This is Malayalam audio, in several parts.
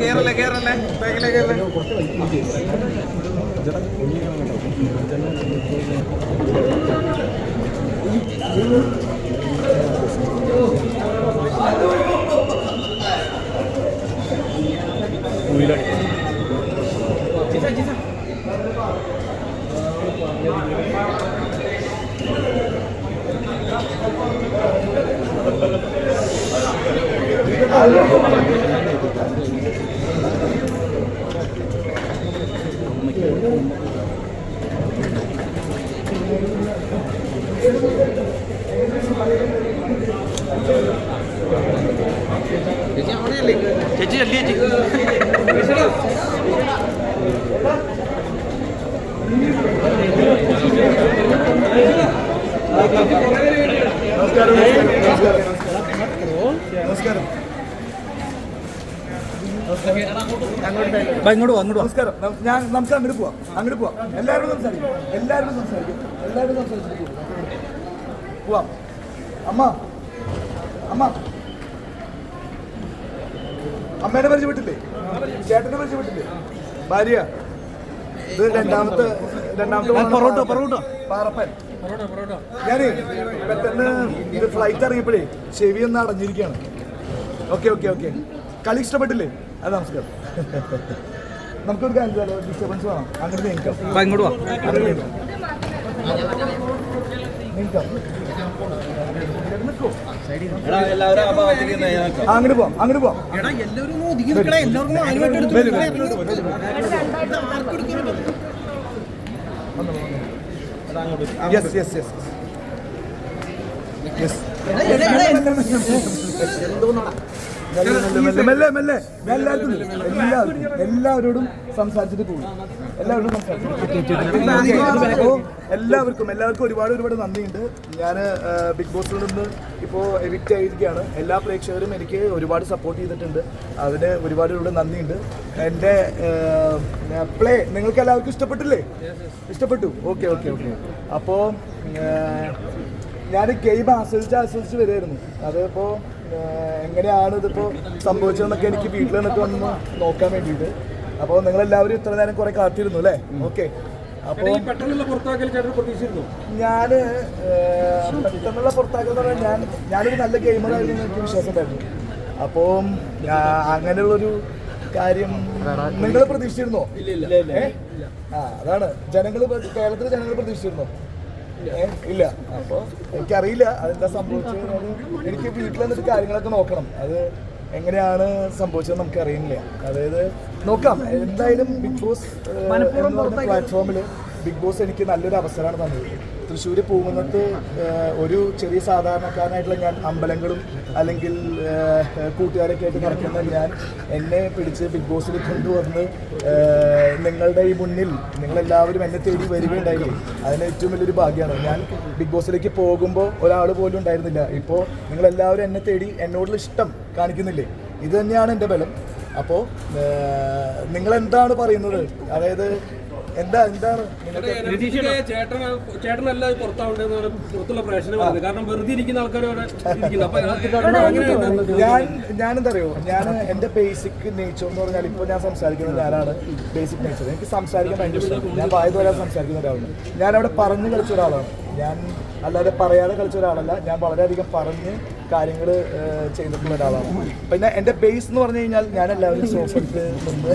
കേറല്ലേ കേറല്ലേ ബാക്കിലെ കേറല്ലേ ചേച്ചി അല്ലേ ചേച്ചി നമസ്കാരം ഇങ്ങോട്ട് വാ ഇങ്ങോട്ട് അങ്ങോട്ട് നമസ്കാരം. ഞാൻ നമുക്ക് അങ്ങോട്ട് പോവാം. അങ്ങോട്ട് പോവാം. എല്ലാവരും സംസാരിക്കും. എല്ലാവരും സംസാരിക്കും. എല്ലാവരും സംസാരിച്ചിട്ട് പോവാം. പോവാം അമ്മ. അമ്മ. അമ്മേനെ പരിചയപ്പെട്ടില്ലേ? ചേട്ടനെ പരിചയപ്പെട്ടില്ലേ? ഭാര്യ. ഇത് രണ്ടാമത്തെ രണ്ടാമത്തെ പൊറോട്ട, പൊറോട്ട. പാറപ്പൻ. ഞാനേ പെട്ടെന്ന് ഇത് ഫ്ലൈറ്റ് ഇറങ്ങിയപ്പോഴേ ചെവി ഒന്ന് അടഞ്ഞിരിക്കുകയാണ്. Okay okay okay. കളി ഇഷ്ടപ്പെട്ടില്ലേ? അത് നമസ്കാരം. നമുക്കൊരു കാര്യം ഡിസ്റ്റർബൻസ് വേണം. അങ്ങനെ നീക്കാം വാ ഇങ്ങോട്ട് നീക്കാം അങ്ങോട്ട് പോവാം. അങ്ങോട്ട് പോവാം. യെസ് യെസ് യെസ് യെസ് മെല്ലെ എല്ലാവരും എല്ലാവരോടും സംസാരിച്ചിട്ട് പോകും. എല്ലാവരോടും സംസാരിച്ചു എല്ലാവർക്കും എല്ലാവർക്കും ഒരുപാട് ഒരുപാട് നന്ദിയുണ്ട്. ഞാൻ ബിഗ് ബോസിൽ നിന്ന് ഇപ്പോൾ എവിക്റ്റ് ആയിരിക്കുകയാണ്. എല്ലാ പ്രേക്ഷകരും എനിക്ക് ഒരുപാട് സപ്പോർട്ട് ചെയ്തിട്ടുണ്ട്. അതിന് ഒരുപാട് ഒരുപാട് നന്ദിയുണ്ട്. എന്റെ പ്ലേ നിങ്ങൾക്ക് എല്ലാവർക്കും ഇഷ്ടപ്പെട്ടില്ലേ? ഇഷ്ടപ്പെട്ടു. Okay okay okay. അപ്പോൾ ഞാൻ ഗെയിം ആസ്വദിച്ച് ആസ്വദിച്ച് വരുമായിരുന്നു അതിപ്പോൾ എങ്ങനെയാണ് ഇതിപ്പോൾ സംഭവിച്ചതെന്നൊക്കെ എനിക്ക് വീട്ടിൽ നിന്നിട്ട് വന്ന് നോക്കാൻ വേണ്ടിയിട്ട്. അപ്പോൾ നിങ്ങളെല്ലാവരും ഇത്ര നേരം കുറേ കാത്തിരുന്നു അല്ലേ? ഓക്കെ. അപ്പോൾ പെട്ടെന്നുള്ള പുറത്താക്കൽ ചേട്ടൻ പ്രതീക്ഷിച്ചിരുന്നു. ഞാൻ പെട്ടെന്നുള്ള പുറത്താക്കൽ എന്ന് പറഞ്ഞാൽ ഞാൻ ഞാനൊരു നല്ല ഗെയിമറായിരുന്നു ആയിരുന്നു എനിക്ക് വിശ്വാസം ഉണ്ടായിരുന്നു അപ്പോൾ അങ്ങനെയുള്ളൊരു കാര്യം നിങ്ങൾ പ്രതീക്ഷിച്ചിരുന്നോ? ഇല്ല ആ അതാണ്. ജനങ്ങൾ കേരളത്തിലെ ജനങ്ങൾ പ്രതീക്ഷിച്ചിരുന്നോ? ഇല്ല. അപ്പോൾ എനിക്കറിയില്ല അതെന്താ സംഭവിച്ചത് എനിക്ക് വീട്ടിൽ വന്നിട്ട് കാര്യങ്ങളൊക്കെ നോക്കണം. അത് എങ്ങനെയാണ് സംഭവിച്ചത് നമുക്ക് അറിയില്ല അതായത് നോക്കാം. എന്തായാലും ബിഗ് ബോസ് പ്ലാറ്റ്ഫോമിൽ ബിഗ് ബോസ് എനിക്ക് നല്ലൊരു അവസരമാണ് തന്നത്. തൃശ്ശൂർ പൂങ്കുന്നത്ത് ഒരു ചെറിയ സാധാരണക്കാരനായിട്ടുള്ള ഞാൻ അമ്പലങ്ങളും അല്ലെങ്കിൽ കൂട്ടുകാരൊക്കെ ആയിട്ട് നടക്കുന്ന ഞാൻ എന്നെ പിടിച്ച് ബിഗ് ബോസിൽ കൊണ്ടുവന്ന് നിങ്ങളുടെ ഈ മുന്നിൽ നിങ്ങളെല്ലാവരും എന്നെ തേടി വരികയുണ്ടായില്ലേ അതിന് ഏറ്റവും വലിയൊരു ഭാഗ്യമാണ്. ഞാൻ ബിഗ് ബോസിലേക്ക് പോകുമ്പോൾ ഒരാൾ പോലും ഉണ്ടായിരുന്നില്ല. ഇപ്പോൾ നിങ്ങളെല്ലാവരും എന്നെ തേടി എന്നോടുള്ള ഇഷ്ടം കാണിക്കുന്നില്ലേ? ഇത് തന്നെയാണ് എന്റെ ബലം. അപ്പോൾ നിങ്ങൾ എന്താണ് പറയുന്നത്? അതായത് എന്താ എന്താണ് ചേട്ടനല്ല പുറത്തുള്ള പ്രേക്ഷകർ കാരണം വെറുതെ ഇരിക്കുന്ന ആൾക്കാർ ഞാൻ ഞാനെന്തറിയോ? ഞാൻ എന്റെ ബേസിക് നേച്ചർ എന്ന് പറഞ്ഞാൽ ഇപ്പോൾ ഞാൻ സംസാരിക്കുന്ന ഞാനാണ് ബേസിക് നേച്ചർ എനിക്ക് സംസാരിക്കാൻ ഭയങ്കര ഇഷ്ടമാണ്. ഞാൻ വായത് വരാൻ സംസാരിക്കുന്ന ഒരാളാണ്. ഞാൻ അവിടെ പറഞ്ഞു കളിച്ച ഒരാളാണ്. ഞാൻ അല്ലാതെ പറയാതെ കളിച്ച ഒരാളല്ല. ഞാൻ വളരെയധികം പറഞ്ഞ് കാര്യങ്ങൾ ചെയ്തിട്ടുള്ള ഒരാളാണ്. പിന്നെ എന്റെ ബേസ് എന്ന് പറഞ്ഞു കഴിഞ്ഞാൽ ഞാൻ എല്ലാവരും സോഫിട്ട് നിന്ന്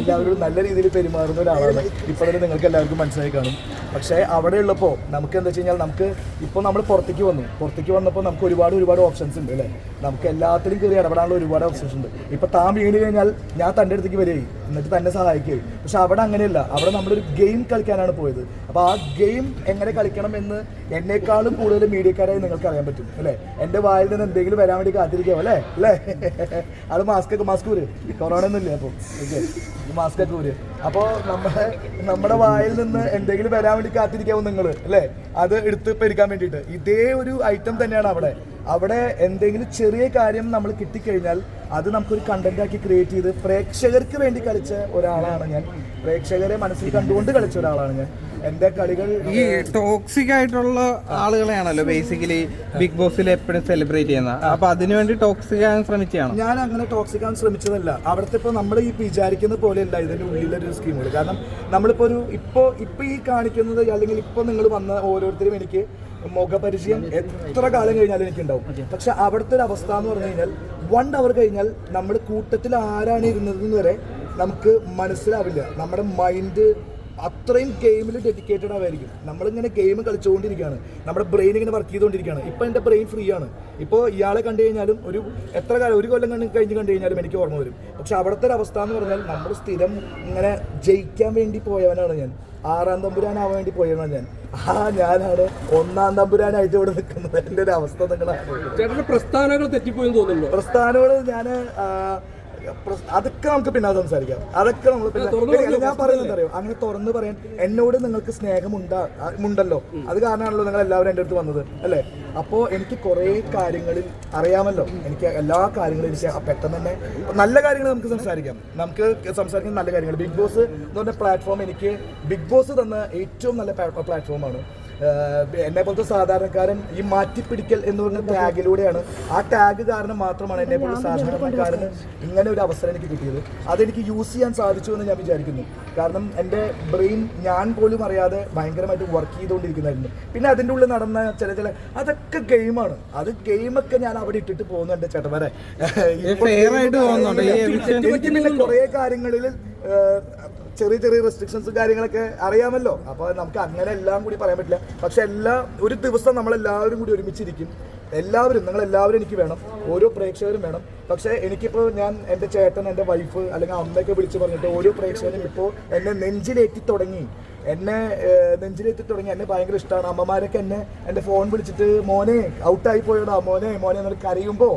എല്ലാവരും നല്ല രീതിയിൽ പെരുമാറുന്ന ഒരാളാണ്. ഇപ്പോഴേ നിങ്ങൾക്ക് എല്ലാവർക്കും മനസ്സിലായി കാണും. പക്ഷേ അവിടെ ഉള്ളപ്പോൾ നമുക്ക് എന്താ വെച്ച് കഴിഞ്ഞാൽ നമുക്ക് ഇപ്പോൾ നമ്മൾ പുറത്തേക്ക് വന്നു. പുറത്തേക്ക് വന്നപ്പോൾ നമുക്ക് ഒരുപാട് ഒരുപാട് ഓപ്ഷൻസ് ഉണ്ട് അല്ലേ? നമുക്ക് എല്ലാത്തിലും കയറി ഇടപെടാനുള്ള ഒരുപാട് ഓപ്ഷൻസ് ഉണ്ട്. ഇപ്പോൾ താൻ വീണ് കഴിഞ്ഞാൽ ഞാൻ തന്റെ അടുത്തേക്ക് വരികയും എന്നിട്ട് തന്നെ സഹായിക്കുകയും. പക്ഷെ അവിടെ അങ്ങനെയല്ല. അവിടെ നമ്മളൊരു ഗെയിം കളിക്കാനാണ് പോയത്. അപ്പോൾ ആ ഗെയിം എങ്ങനെ കളിക്കണം എന്ന് എന്നെക്കാളും കൂടുതൽ മീഡിയക്കാരായി നിങ്ങൾക്ക് അറിയാൻ പറ്റും അല്ലേ? എന്റെ വായിൽ നിന്ന് എന്തെങ്കിലും വരാൻ വേണ്ടി കാത്തിരിക്കാം അല്ലേ? അല്ലേ? അത് മാസ്ക് മാസ്ക് ഊര്. കൊറോണ ഒന്നും ഇല്ല അപ്പോൾ ഓക്കെ മാസ്ക് ഒക്കെ ഊര്. അപ്പോൾ നമ്മുടെ നമ്മുടെ വായിൽ നിന്ന് എന്തെങ്കിലും വരാൻ വേണ്ടി കാത്തിരിക്കാവും നിങ്ങൾ അല്ലേ? അത് എടുത്ത് പെരുക്കാൻ വേണ്ടിയിട്ട്. ഇതേ ഒരു ഐറ്റം തന്നെയാണ് അവിടെ. അവിടെ എന്തെങ്കിലും ചെറിയ കാര്യം നമ്മൾ കിട്ടിക്കഴിഞ്ഞാൽ അത് നമുക്കൊരു കണ്ടന്റ് ആക്കി ക്രിയേറ്റ് ചെയ്ത് പ്രേക്ഷകർക്ക് വേണ്ടി കളിച്ച ഒരാളാണ് ഞാൻ. പ്രേക്ഷകരെ മനസ്സിൽ കണ്ടുകൊണ്ട് കളിച്ച ഒരാളാണ് ഞാൻ. എന്റെ കളികൾ? ഈ ടോക്സിക് ആയിട്ടുള്ള ആളുകളെയാണല്ലോ ബേസിക്കലി ബിഗ് ബോസിൽ എപ്പോഴും സെലിബ്രേറ്റ് ചെയ്യുന്നത് അപ്പൊ അതിനുവേണ്ടി ടോക്സിക് ആകാൻ ശ്രമിച്ചാണ് ഞാൻ അങ്ങനെ ടോക്സിക് ആകാൻ ശ്രമിച്ചതല്ല. അവിടുത്തെ ഇപ്പോൾ നമ്മൾ ഈ വിചാരിക്കുന്ന പോലെയല്ല ഇതിന്റെ ഉള്ളിലൊരു സ്കീമുകൾ കാരണം നമ്മളിപ്പോ ഒരു ഇപ്പോൾ ഇപ്പോൾ ഈ കാണിക്കുന്നത് അല്ലെങ്കിൽ ഇപ്പോൾ നിങ്ങൾ വന്ന ഓരോരുത്തരും എനിക്ക് മുഖപരിചയം എത്ര കാലം കഴിഞ്ഞാലും എനിക്കുണ്ടാവും. പക്ഷെ അവിടുത്തെ ഒരു അവസ്ഥ എന്ന് പറഞ്ഞു കഴിഞ്ഞാൽ വൺ അവർ കഴിഞ്ഞാൽ നമ്മൾ കൂട്ടത്തിൽ ആരാണ് ഇരുന്നതെന്ന് വരെ നമുക്ക് മനസ്സിലാവില്ല. നമ്മുടെ മൈൻഡ് അത്രയും ഗെയിമിൽ ഡെഡിക്കേറ്റഡ് ആവായിരിക്കും. നമ്മളിങ്ങനെ ഗെയിം കളിച്ചുകൊണ്ടിരിക്കുകയാണ്. നമ്മുടെ ബ്രെയിൻ ഇങ്ങനെ വർക്ക് ചെയ്തുകൊണ്ടിരിക്കുകയാണ്. ഇപ്പം എന്റെ ബ്രെയിൻ ഫ്രീ ആണ്. ഇപ്പോൾ ഇയാളെ കണ്ടു കഴിഞ്ഞാലും ഒരു എത്ര കാലം ഒരു കൊല്ലം കണ്ട് കഴിഞ്ഞ് കണ്ടു കഴിഞ്ഞാലും എനിക്ക് ഓർമ്മ വരും. പക്ഷെ അവിടുത്തെ ഒരു അവസ്ഥ എന്ന് പറഞ്ഞാൽ നമ്മൾ സ്ഥിരം ഇങ്ങനെ ജയിക്കാൻ വേണ്ടി പോയവനാണ് ഞാൻ. ആറാം തമ്പുരാനാവാൻ വേണ്ടി പോയവനാണ് ഞാൻ. ആ ഞാനാണ് ഒന്നാം തമ്പുരാനായിട്ട് ഇവിടെ നിൽക്കുന്നത്. എന്റെ ഒരു അവസ്ഥ നിങ്ങളാണ്. പ്രസ്ഥാനങ്ങൾ തെറ്റിപ്പോയെന്ന് തോന്നുന്നു പ്രസ്ഥാനങ്ങൾ ഞാൻ അതൊക്കെ നമുക്ക് പിന്നെ സംസാരിക്കാം. അതൊക്കെ നമ്മൾ പിന്നെ ഞാൻ പറയുന്നത് അറിയോ? അങ്ങനെ തുറന്ന് പറയാൻ എന്നോട് നിങ്ങൾക്ക് സ്നേഹമുണ്ടാ ഉണ്ടല്ലോ അത് കാരണമാണല്ലോ നിങ്ങൾ എല്ലാവരും എന്റെ അടുത്ത് വന്നത് അല്ലേ? അപ്പോ എനിക്ക് കുറേ കാര്യങ്ങളിൽ അറിയാമല്ലോ. എനിക്ക് എല്ലാ കാര്യങ്ങളും എനിക്ക് പെട്ടെന്ന് തന്നെ നല്ല കാര്യങ്ങൾ നമുക്ക് സംസാരിക്കാം. നമുക്ക് സംസാരിക്കുന്ന നല്ല കാര്യങ്ങൾ. ബിഗ് ബോസ് എന്ന് പറഞ്ഞ പ്ലാറ്റ്ഫോം എനിക്ക് ബിഗ് ബോസ് തന്ന ഏറ്റവും നല്ല പ്ലാറ്റ്ഫോമാണ് എന്നെ പോലത്തെ സാധാരണക്കാരൻ ഈ മാറ്റിപ്പിടിക്കൽ എന്ന് പറഞ്ഞ ടാഗിലൂടെയാണ്. ആ ടാഗ് കാരണം മാത്രമാണ് എന്നെ പോലത്തെ സാധാരണക്കാരന് ഇങ്ങനെ ഒരു അവസരം എനിക്ക് കിട്ടിയത്. അതെനിക്ക് യൂസ് ചെയ്യാൻ സാധിച്ചു എന്ന് ഞാൻ വിചാരിക്കുന്നു. കാരണം എന്റെ ബ്രെയിൻ ഞാൻ പോലും അറിയാതെ ഭയങ്കരമായിട്ട് വർക്ക് ചെയ്തുകൊണ്ടിരിക്കുന്നതായിരുന്നു. പിന്നെ അതിന്റെ ഉള്ളിൽ നടന്ന ചില ചില അതൊക്കെ ഗെയിമാണ് അത് ഗെയിമൊക്കെ ഞാൻ അവിടെ ഇട്ടിട്ട് പോകുന്നുണ്ട് ചേട്ടന്മാരെ. ആയിട്ട് തോന്നുന്നുണ്ടോ? ഈ എനിക്ക് പിന്നെ കുറേ കാര്യങ്ങളിൽ ചെറിയ ചെറിയ റെസ്ട്രിക്ഷൻസ് കാര്യങ്ങളൊക്കെ അറിയാമല്ലോ. അപ്പോൾ നമുക്ക് അങ്ങനെ എല്ലാം കൂടി പറയാൻ പറ്റില്ല. പക്ഷെ എല്ലാ ഒരു ദിവസം നമ്മളെല്ലാവരും കൂടി ഒരുമിച്ചിരിക്കും. എല്ലാവരും നിങ്ങൾ എല്ലാവരും എനിക്ക് വേണം. ഓരോ പ്രേക്ഷകരും വേണം. പക്ഷേ എനിക്കിപ്പോൾ ഞാൻ എന്റെ ചേട്ടൻ എന്റെ വൈഫ് അല്ലെങ്കിൽ അമ്മയൊക്കെ വിളിച്ച് പറഞ്ഞിട്ട് ഓരോ പ്രേക്ഷകരും ഇപ്പോൾ എന്നെ നെഞ്ചിലേറ്റി തുടങ്ങി. എന്നെ നെഞ്ചിലേറ്റി തുടങ്ങി. എന്നെ ഭയങ്കര ഇഷ്ടമാണ് അമ്മമാരൊക്കെ എന്നെ എന്റെ ഫോൺ വിളിച്ചിട്ട് മോനെ ഔട്ടായി പോയടാ മോനെ മോനെ എന്നൊക്കെ കരയുമ്പോൾ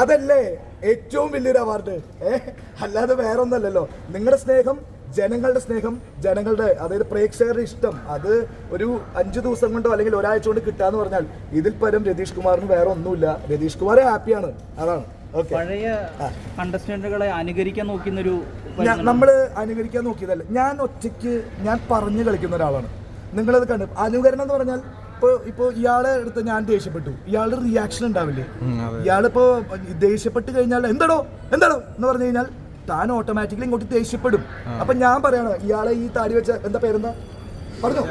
അതല്ലേ ഏറ്റവും വലിയൊരു അവാർഡ് ഏഹ് അല്ലാതെ വേറെ ഒന്നല്ലല്ലോ നിങ്ങളുടെ സ്നേഹം ജനങ്ങളുടെ സ്നേഹം ജനങ്ങളുടെ അതായത് പ്രേക്ഷകരുടെ ഇഷ്ടം. അത് ഒരു അഞ്ചു ദിവസം കൊണ്ടോ അല്ലെങ്കിൽ ഒരാഴ്ച കൊണ്ട് കിട്ടാന്ന് പറഞ്ഞാൽ ഇതിൽ പരം രതീഷ് കുമാറിന് വേറെ ഒന്നുമില്ല. രതീഷ് കുമാർ ഹാപ്പിയാണ്. അതാണ്. പഴയ കണ്ടസ്റ്റന്റുകളെ അനുകരിക്കാൻ നോക്കുന്നൊരു നമ്മൾ അനുകരിക്കാൻ നോക്കിയതല്ല. ഞാൻ ഒറ്റയ്ക്ക് ഞാൻ പറഞ്ഞു കളിക്കുന്ന ഒരാളാണ്. നിങ്ങളത് കണ്ടു. അനുകരണം എന്ന് പറഞ്ഞാൽ ഇപ്പൊ ഇപ്പൊ ഇയാളെ അടുത്ത് ഞാൻ ദേഷ്യപ്പെട്ടു. ഇയാളുടെ റിയാക്ഷൻ ഉണ്ടാവില്ലേ? ഇയാളിപ്പോ ദേഷ്യപ്പെട്ട് കഴിഞ്ഞാൽ എന്താണോ എന്താണോ എന്ന് പറഞ്ഞു കഴിഞ്ഞാൽ താൻ ഓട്ടോമാറ്റിക്കലി ഇങ്ങോട്ട് ദേഷ്യപ്പെടും. അപ്പൊ ഞാൻ പറയാണ് ഇയാളെ ഈ താടി വെച്ച എന്താ പേരെന്താ? പറഞ്ഞോ?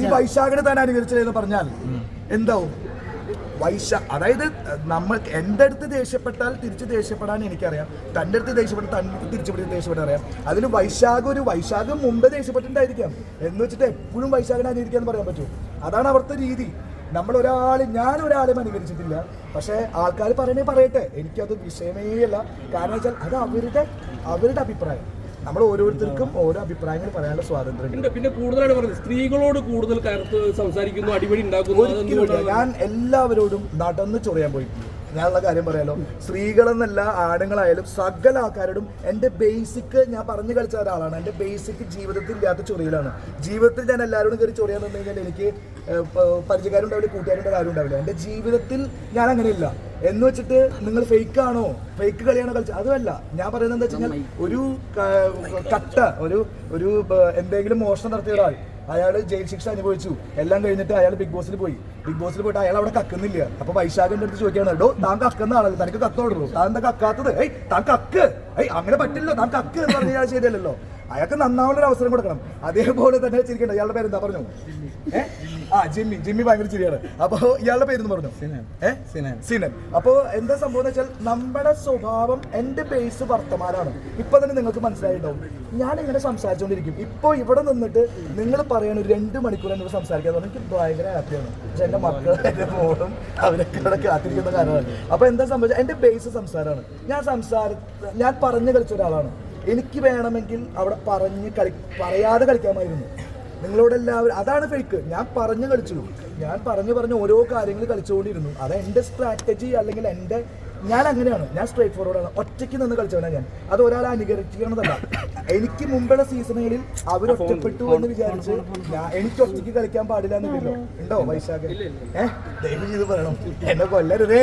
ഈ വൈശാഖിനെ താൻ അനുകരിച്ചില്ലെന്ന് പറഞ്ഞാൽ എന്താവും വൈശ അതായത് നമ്മൾ എന്റെ അടുത്ത് ദേഷ്യപ്പെട്ടാൽ തിരിച്ച് ദേഷ്യപ്പെടാൻ എനിക്കറിയാം. തന്റെ അടുത്ത് ദേഷ്യപ്പെട്ട് തന്നെ തിരിച്ചു പിടിച്ച് ദേഷ്യപ്പെടാൻ അറിയാം. അതിൽ വൈശാഖ ഒരു വൈശാഖ് മുമ്പേ ദേഷ്യപ്പെട്ടിട്ടുണ്ടായിരിക്കാം. എന്ന് വെച്ചിട്ട് എപ്പോഴും വൈശാഖിനെ അനുകരിക്കാൻ പറയാൻ പറ്റും അതാണ് അവിടുത്തെ രീതി. നമ്മൾ ഒരാൾ ഞാൻ ഒരാളെയും അനുകരിച്ചിട്ടില്ല പക്ഷേ ആൾക്കാർ പറയണേ പറയട്ടെ. എനിക്കത് വിഷയമേ അല്ല. കാരണം വെച്ചാൽ അത് അവരുടെ അവരുടെ അഭിപ്രായം. നമ്മൾ ഓരോരുത്തർക്കും ഓരോ അഭിപ്രായങ്ങൾ പറയാനുള്ള സ്വാതന്ത്ര്യം പിന്നെ കൂടുതലായിട്ട് പറയുന്നത് സ്ത്രീകളോട് കൂടുതൽ കയർത്ത് സംസാരിക്കുന്നു അടിപൊളി ഉണ്ടാക്കുന്നു ഞാൻ എല്ലാവരോടും നടന്ന് ചൊറിയാൻ പോയിട്ടില്ല. ഞാനുള്ള കാര്യം പറയാലോ. സ്ത്രീകളെന്നല്ല ആണുങ്ങളായാലും സകല ആൾക്കാരോടും എന്റെ ബേസിക് ഞാൻ പറഞ്ഞു കളിച്ച ഒരാളാണ്. എന്റെ ബേസിക് ജീവിതത്തിൽ ഇല്ലാത്ത ചൊറിയിലാണ്. ജീവിതത്തിൽ ഞാൻ എല്ലാവരോടും കയറി ചൊറിയാൻ നിന്ന് കഴിഞ്ഞാൽ എനിക്ക് പരിചയക്കാരുണ്ടാവില്ല കൂട്ടുകാരുടെ കാര്യം ഉണ്ടാവില്ല എന്റെ ജീവിതത്തിൽ ഞാൻ അങ്ങനെയില്ല. എന്ന് വെച്ചിട്ട് നിങ്ങൾ ഫേക്ക് ആണോ? ഫേക്ക് കളിയാണോ കളിച്ചത്? അതുമല്ല. ഞാൻ പറയുന്നത് എന്താ വെച്ച് കഴിഞ്ഞാൽ ഒരു കട്ട ഒരു ഒരു എന്തെങ്കിലും മോഷണം നടത്തിയ ഒരാൾ അയാൾ ജയിൽ ശിക്ഷ അനുഭവിച്ചു. എല്ലാം കഴിഞ്ഞിട്ട് അയാൾ ബിഗ് ബോസിൽ പോയി. ബിഗ് ബോസിൽ പോയിട്ട് അയാൾ അവിടെ കക്കുന്നില്ല. അപ്പൊ വൈശാഖിന്റെ അടുത്ത് ചോദിക്കാണ് ഡോ താൻ കക്കുന്ന ആളല്ലേ? തനിക്ക് കത്തോടുള്ളൂ താൻ എന്താ കക്കാത്തത് ഏയ് താൻ കക്ക്. ഏയ് അങ്ങനെ പറ്റില്ലല്ലോ. താൻ കക്ക് എന്ന് പറഞ്ഞാൽ ശരിയല്ലല്ലോ അയാൾക്ക് നന്നാവുന്ന ഒരു അവസരം കൊടുക്കണം. അതേപോലെ തന്നെ ചിരിക്കണ്ട. ഇയാളുടെ പേര് എന്താ പറഞ്ഞു ആ ജിമ്മി. ജിമ്മി ഭയങ്കര ചിരിയാണ്. അപ്പൊ ഇയാളുടെ പേര് പറഞ്ഞു? സിനൻ. അപ്പോ എന്താ സംഭവം എന്ന് വെച്ചാൽ നമ്മുടെ സ്വഭാവം എന്റെ ബേസ് വർത്തമാനാണ് ഇപ്പൊ തന്നെ നിങ്ങൾക്ക് മനസ്സിലായിട്ടുണ്ടാവും. ഞാൻ ഇങ്ങനെ സംസാരിച്ചുകൊണ്ടിരിക്കും ഇപ്പൊ ഇവിടെ നിന്നിട്ട് നിങ്ങൾ പറയണ ഒരു രണ്ട് മണിക്കൂർ എന്നോട് സംസാരിക്കാൻ പറഞ്ഞാൽ എനിക്ക് ഭയങ്കര ഹാപ്പിയാണ് പക്ഷെ എന്റെ മക്കൾ എന്റെ മോളും അവരൊക്കെ ഇവിടെ കാത്തിരിക്കുന്ന കാര്യമാണ് അപ്പൊ എന്താ സംഭവിച്ചത്? എന്റെ ബേസ് സംസാരമാണ്. ഞാൻ സംസാര ഞാൻ പറഞ്ഞു കളിച്ച ഒരാളാണ്. എനിക്ക് വേണമെങ്കിൽ അവിടെ പറഞ്ഞ് കളി പറയാതെ കളിക്കാമായിരുന്നു. നിങ്ങളോട് എല്ലാവരും അതാണ് ഫേക്ക് ഞാൻ പറഞ്ഞു കളിച്ചു. ഞാൻ പറഞ്ഞു പറഞ്ഞ് ഓരോ കാര്യങ്ങൾ കളിച്ചുകൊണ്ടിരുന്നു. അത് എന്റെ സ്ട്രാറ്റജി അല്ലെങ്കിൽ എന്റെ ഞാൻ അങ്ങനെയാണ് ഞാൻ സ്ട്രേറ്റ് ഫോർവേഡ് ആണ്. ഒറ്റയ്ക്ക് നിന്ന് കളിച്ചവനാണ് ഞാൻ. അത് ഒരാളെ അനുകരിക്കണതല്ല എനിക്ക് മുമ്പുള്ള സീസണുകളിൽ അവർ ഒറ്റപ്പെട്ടു എന്ന് വിചാരിച്ച് ഞാൻ എനിക്ക് ഒറ്റയ്ക്ക് കളിക്കാൻ പാടില്ല എന്നില്ലല്ലോ ഉണ്ടോ വൈശാഖ്? ഏഹ് ദയവ് ചെയ്ത് പറയണം. എന്നെ കൊല്ലരുതേ.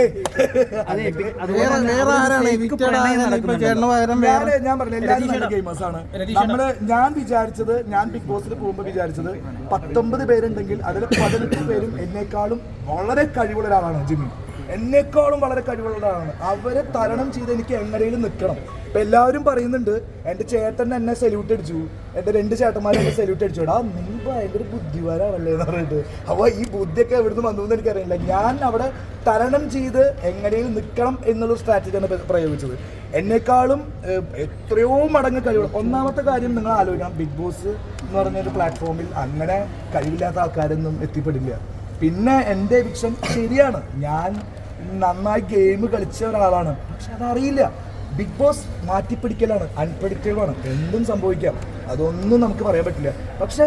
ഞാൻ വേറെ എല്ലാവരും നല്ല ഗെയിമേഴ്സ് ആണ്. നമ്മൾ ഞാൻ വിചാരിച്ചത് ഞാൻ ബിഗ് ബോസിൽ പോകുമ്പോൾ വിചാരിച്ചത് പത്തൊമ്പത് പേരുണ്ടെങ്കിൽ അതിൽ പതിനെട്ട് പേരും എന്നെക്കാളും വളരെ കഴിവുള്ള ഒരാളാണ് ജിമ്മി. എന്നെക്കാളും വളരെ കഴിവുള്ളതാണ് അവരെ തരണം ചെയ്ത് എനിക്ക് എങ്ങനെയും നിൽക്കണം. ഇപ്പം എല്ലാവരും പറയുന്നുണ്ട് എന്റെ ചേട്ടൻ എന്നെ സല്യൂട്ട് അടിച്ചു. എന്റെ രണ്ട് ചേട്ടന്മാരെ എന്നെ സല്യൂട്ട് അടിച്ചു. എടാ നീ ഭയങ്കര ബുദ്ധിമാരാണല്ലേ എന്ന് പറഞ്ഞിട്ട്. അപ്പോൾ ഈ ബുദ്ധിയൊക്കെ എവിടുന്ന് വന്നു എന്ന് എനിക്കറിയില്ല. ഞാൻ അവിടെ തരണം ചെയ്ത് എങ്ങനെയും നിൽക്കണം എന്നുള്ള സ്ട്രാറ്റജിയാണ് പ്ര- പ്രയോഗിച്ചത്. എന്നെക്കാളും എത്രയോ മടങ്ങ് കഴിവുള്ള ഒന്നാമത്തെ കാര്യം നിങ്ങൾ ആലോചിക്കണം. ബിഗ് ബോസ് എന്ന് പറഞ്ഞൊരു പ്ലാറ്റ്ഫോമിൽ അങ്ങനെ കഴിവില്ലാത്ത ആൾക്കാരൊന്നും എത്തിപ്പെടില്ല. പിന്നെ എന്റെ വിക്ഷൻ ശരിയാണ്. ഞാൻ നന്നായി ഗെയിം കളിച്ച ഒരാളാണ്. പക്ഷെ അതറിയില്ല. Big boss മാറ്റിപ്പിടിക്കലാണ്. അൺപ്രഡിക്റ്റബിൾ ആണ് എന്തും സംഭവിക്കാം. അതൊന്നും നമുക്ക് പറയാൻ പറ്റില്ല. പക്ഷെ